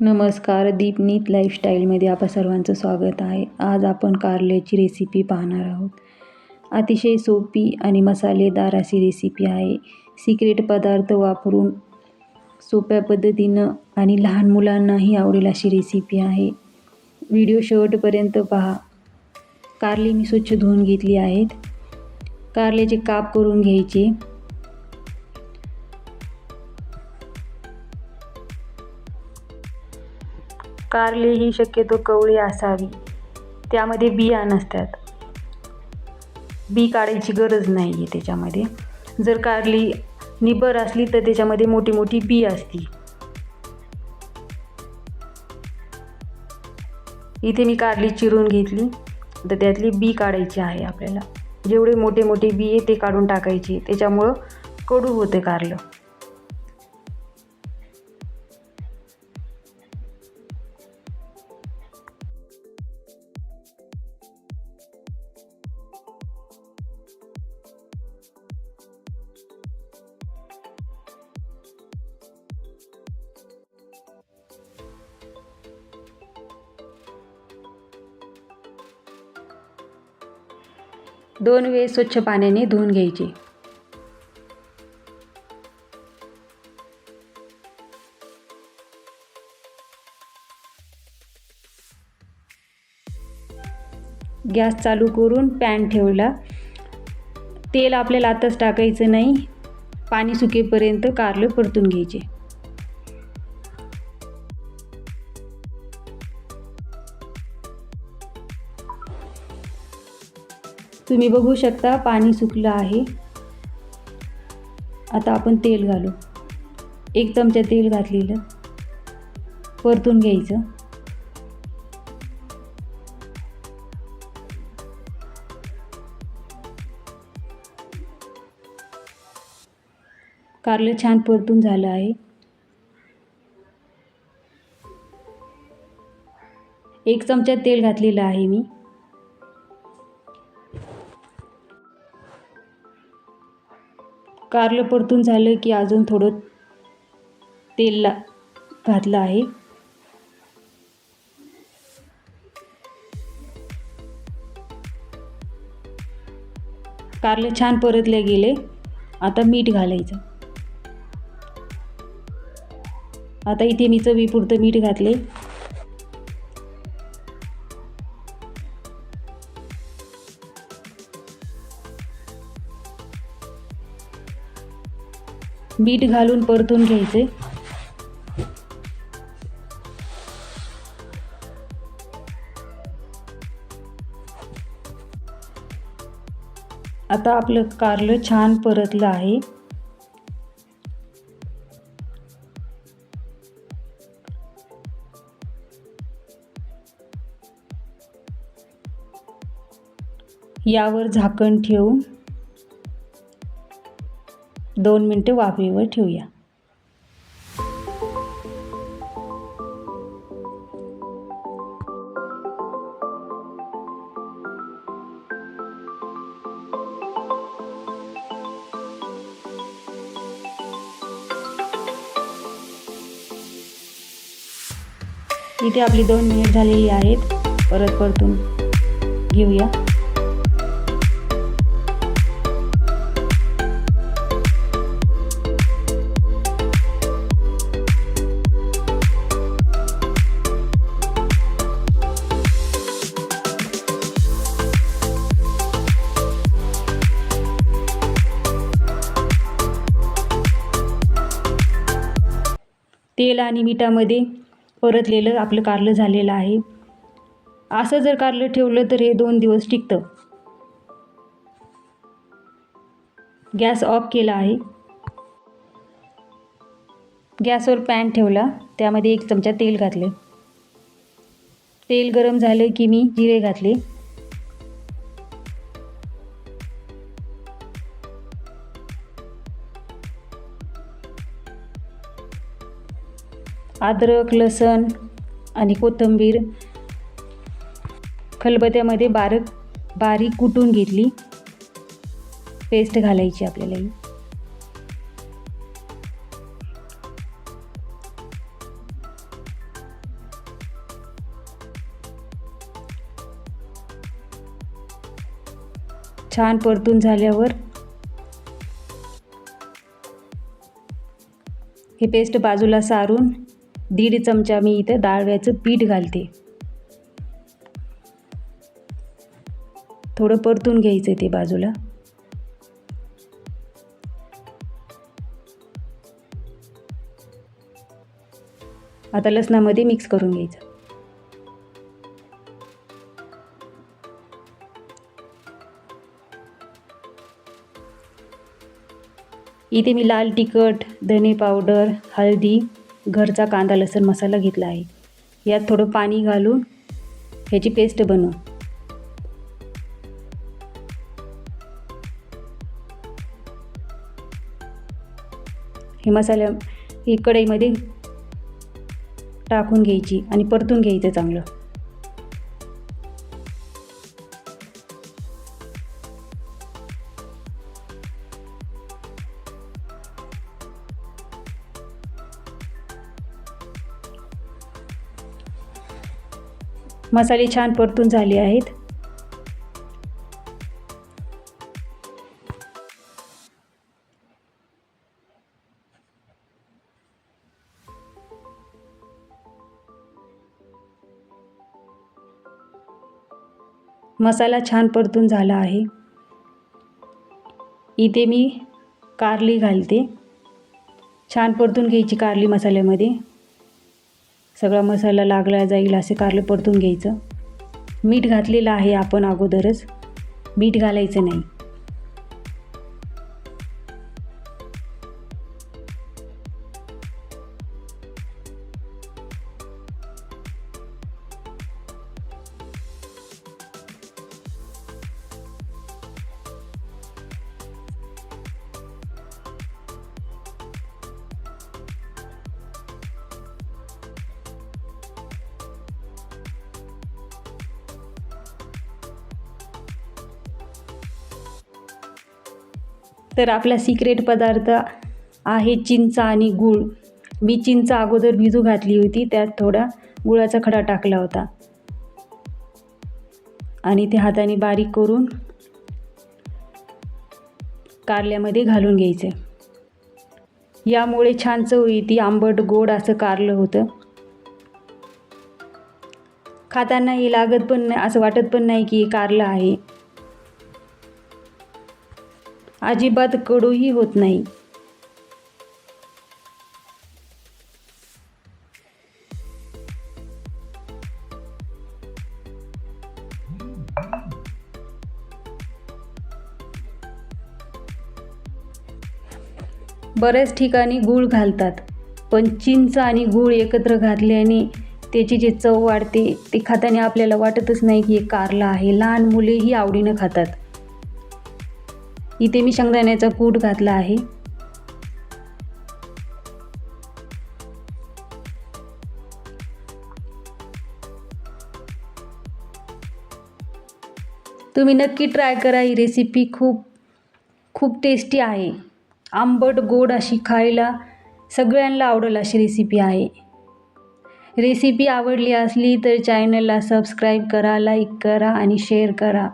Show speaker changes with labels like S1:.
S1: नमस्कार दीपनीत लाईफस्टाईलमध्ये आपल्या सर्वांचं स्वागत आहे. आज आपण कारल्याची रेसिपी पाहणार आहोत. अतिशय सोपी आणि मसालेदार अशी रेसिपी आहे. सिक्रेट पदार्थ वापरून सोप्या पद्धतीनं आणि लहान मुलांनाही आवडेल अशी रेसिपी आहे. व्हिडिओ शेवटपर्यंत पहा. कारली मी स्वच्छ धुवून घेतली आहेत. कारल्याचे काप करून घ्यायचे. कारले ही शक्यतो कवळी असावी. त्यामध्ये बिया नसतात. बी काढायची गरज नाही आहे त्याच्यामध्ये. जर कारली निबर असली तर त्याच्यामध्ये मोठी मोठी बी असती. इथे मी कारली चिरून घेतली. तर त्यातली बी काढायची आहे आपल्याला. जेवढे मोठे मोठे बी आहे ते काढून टाकायचे. त्याच्यामुळं कडू होते कारलं. दोन वेळेस स्वच्छ पाण्याने धुवून घ्यायचे. गॅस चालू करून पॅन ठेवला. तेल आपल्याला आताच टाकायचं नाही. पाणी सुकेपर्यंत कारलं परतून घ्यायचे. तुम्ही बघू शकता पाणी सुकलं आहे. आता आपण तेल घालू. एक चमचा तेल घातलेलं. परतून घ्यायचं. कारलं छान परतून झालं आहे. एक चमचा तेल घातलेलं आहे मी. कारलं परतून झालं की अजून थोडं तेल ला घातलं आहे. कारलं छान परतले गेले. आता मीठ घालायचं. आता इथे मी चवीपुरतं मीठ घातले मीठ घालून परतून घ्यायचे. आता आपलं कारलं छान परतलं आहे. यावर झाकण ठेवून दोन मिनटे वाफेवर ठेवूया. इथे आपली दोन मिनिट झालेली आहेत. परत परतून घेऊया. तेल आणि मिठामध्ये परतलेलं आपलं कारलं झालेलं आहे. असं जर कारलं ठेवलं तर हे दोन दिवस टिकतं. गॅस ऑफ केला आहे. गॅसवर पॅन ठेवला. त्यामध्ये एक चमचा तेल घातले. तेल गरम झालं की मी जिरे घातले. अद्रक लसण आणि कोथिंबीर. खलबत्यामध्ये बारक बारीक कुटून घेतली. पेस्ट घालायची आपल्याला. ही छान परतून झाल्यावर हे पेस्ट बाजूला सारून दीड चमचा मी इथं डाळव्याचं पीठ घालते. थोडं परतून घ्यायचं ते बाजूला. आता लसणामध्ये मिक्स करून घ्यायचं. इथे मी लाल तिखट धने पावडर हळदी घरचा कांदा लसूण मसाला घेतला आहे. यात थोडं पाणी घालून ह्याची पेस्ट बनवू. हे मसाल्या ही कढईमध्ये टाकून घ्यायची आणि परतून घ्यायचं चांगलं. मसाले छान परतून झाले आहेत. मसाला छान परतून झाला आहे. इथे मी कारली घालते. छान परतून घ्यायची कारली मसाल्यामध्ये. सगळा मसाला लागला जाईल असे कारले परतून घ्यायचं. मीठ घातलेलं आहे आपण अगोदरच. मीठ घालायचं नाही. तर आपला सिक्रेट पदार्थ आहे चिंचा आणि गूळ. मी चिंचा अगोदर भिजू घातली होती त्यात थोडा गुळाचा खडा टाकला होता. आणि ते हाताने बारीक करून कारल्यामध्ये घालून घ्यायचे. यामुळे छान चव येते आंबट गोड असं कारलं होतं. खाताना हे लागत पण नाही असं वाटत पण नाही की कारलं आहे. अजिबात कडूही होत नाही. बऱ्याच ठिकाणी गूळ घालतात पण चिंच आणि गूळ एकत्र घातल्याने त्याची जी चव वाढते ते खाताना आपल्याला वाटतच नाही की हे कारलं आहे. लहान मुलेही आवडीनं खातात. इथे मी शेंगदाण्याचा कूट घातला आहे. तुम्ही नक्की ट्राय करा ही रेसिपी खूप खूप टेस्टी आहे. आंबट गोड अशी खायला सगळ्यांना आवडेल अशी रेसिपी आहे. रेसिपी आवडली असली तर चॅनलला सबस्क्राईब करा लाईक करा आणि शेअर करा.